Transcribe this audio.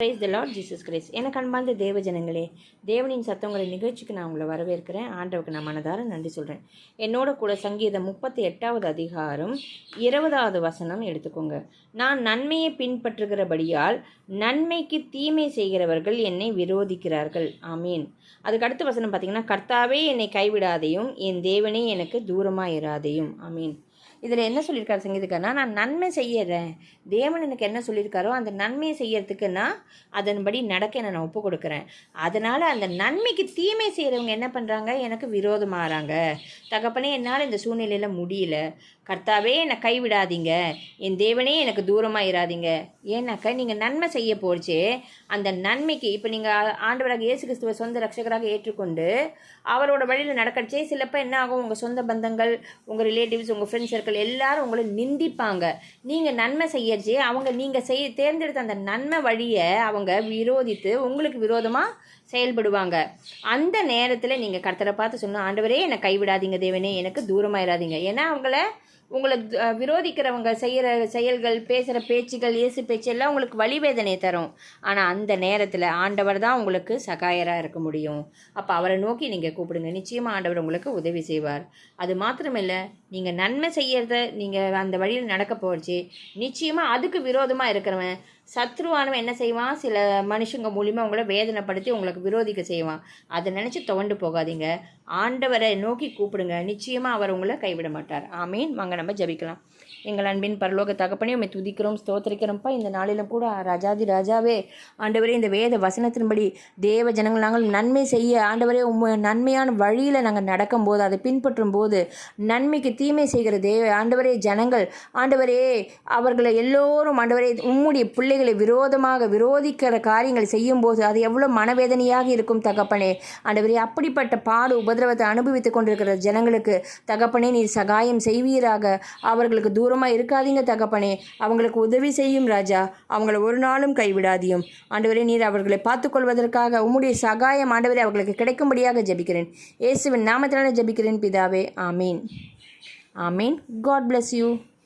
Praise the Lord Jesus Christ எனக்கு அன்பார்ந்த தேவ ஜனங்களே தேவனின் சத்தங்கிற நிகழ்ச்சிக்கு நான் உங்களை வரவேற்கிறேன். ஆண்டவுக்கு நான் மனதார நன்றி சொல்கிறேன் என்னோட கூட சங்கீதம் முப்பத்தி எட்டாவது அதிகாரம் இருபதாவது வசனம் எடுத்துக்கோங்க. நான் நன்மையை பின்பற்றுகிறபடியால் நன்மைக்கு தீமை செய்கிறவர்கள் என்னை விரோதிக்கிறார்கள். ஆமீன். அதுக்கு அடுத்த வசனம் பார்த்தீங்கன்னா கர்த்தாவே என்னை கைவிடாதையும் என் தேவனே எனக்கு தூரமாக இராதையும் ஆமீன். இதில் என்ன சொல்லியிருக்காரு சங்கீதக்காரனா? நான் நன்மை செய்யறேன். தேவன் எனக்கு என்ன சொல்லியிருக்காரோ அந்த நன்மையை செய்யறதுக்கு நான் அதன்படி நடக்க நான் ஒப்பு கொடுக்குறேன். அதனால் அந்த நன்மைக்கு தீமை செய்கிறவங்க என்ன பண்ணுறாங்க எனக்கு விரோதமாகறாங்க. தகப்பனே என்னால் இந்த சூழ்நிலையில் முடியல. கர்த்தாவே என்னை கைவிடாதீங்க. என் தேவனே எனக்கு தூரமாக இராதிங்க ஏன்னாக்கா நீங்கள் நன்மை செய்ய போச்சு அந்த நன்மைக்கு இப்போ நீங்கள் ஆண்டவராக இயேசு கிறிஸ்துவ சொந்த ரட்சகராக ஏற்றுக்கொண்டு அவரோட வழியில் நடக்கடிச்சே சிலப்போ என்ன ஆகும்? உங்கள் சொந்த பந்தங்கள் உங்கள் ரிலேட்டிவ்ஸ் உங்கள் ஃப்ரெண்ட்ஸ் சர்க்கிள் எல்லாரும் உங்களை நிந்திப்பாங்க. நீங்கள் நன்மை செய்யறச்சே அவங்க நீங்கள் செய் தேர்ந்தெடுத்த அந்த நன்மை வழியை அவங்க விரோதித்து உங்களுக்கு விரோதமாக செயல்படுவாங்க. அந்த நேரத்தில் நீங்கள் கர்த்தரை பார்த்து சொன்ன ஆண்டவரே என்னை கைவிடாதீங்க தேவனே எனக்கு தூரமாயிடாதீங்க ஏன்னா அவங்கள உங்களை விரோதிக்கிறவங்க செய்கிற செயல்கள் பேசுகிற பேச்சுகள் இயேசு பேச்சு எல்லாம் உங்களுக்கு வழிவேதனை தரும். ஆனால் அந்த நேரத்தில் ஆண்டவர் தான் உங்களுக்கு சகாயராக இருக்க முடியும். அப்போ அவரை நோக்கி நீங்கள் கூப்பிடுங்க. நிச்சயமாக ஆண்டவர் உங்களுக்கு உதவி செய்வார். அது மாத்திரமில்லை நீங்கள் நன்மை செய்யறத நீங்கள் அந்த வழியில் நடக்க போச்சு. நிச்சயமாக அதுக்கு விரோதமாக இருக்கிறவன் சத்ருவானவன் என்ன செய்வான்? சில மனுஷங்க மூலியமாக உங்களை வேதனைப்படுத்தி உங்களுக்கு விரோதிக்க செய்வான். அதை நினச்சி துவண்டு போகாதீங்க. ஆண்டவரை நோக்கி கூப்பிடுங்க. நிச்சயமாக அவர் உங்களை கைவிட மாட்டார். ஆமீன். வாங்க நம்ம ஜபிக்கலாம். எங்கள் அன்பின் பரலோக தகப்பனே உண்மை துதிக்கிறோம் ஸ்தோத்திரிக்கிறோம்ப்பா. இந்த நாளிலும் கூட ராஜாதி ராஜாவே ஆண்டவரே இந்த வேத வசனத்தின்படி தேவ ஜனங்கள் நாங்கள் நன்மை செய்ய ஆண்டவரே உம்ம நன்மையான வழியில் நாங்கள் நடக்கும்போது அதை பின்பற்றும் போது நன்மைக்கு தீமை செய்கிற தேவ ஆண்டவரே ஜனங்கள் ஆண்டவரே அவர்களை எல்லோரும் ஆண்டவரே உம்முடைய பிள்ளைகளை விரோதமாக விரோதிக்கிற காரியங்கள் செய்யும்போது அது எவ்வளோ மனவேதனையாக இருக்கும் தகப்பனே. ஆண்டவரே அப்படிப்பட்ட பாடு உபதிரவத்தை அனுபவித்துக் கொண்டிருக்கிற ஜனங்களுக்கு தகப்பனே நீர் சகாயம் செய்வீராக. அவர்களுக்கு தூரமாக இருக்காதீங்க தகப்பனே. அவங்களுக்கு உதவி செய்யும் ராஜா. அவங்களை ஒரு நாளும் கைவிடாதியும். ஆண்டவரே நீர் அவர்களை பார்த்துக்கொள்வதற்காக உம்முடைய சகாயம் ஆண்டவரே அவர்களுக்கு கிடைக்கும்படியாக ஜபிக்கிறேன். இயேசுவின் நாமத்தினால ஜபிக்கிறேன் பிதாவே. ஆமீன். ஆமீன். God bless you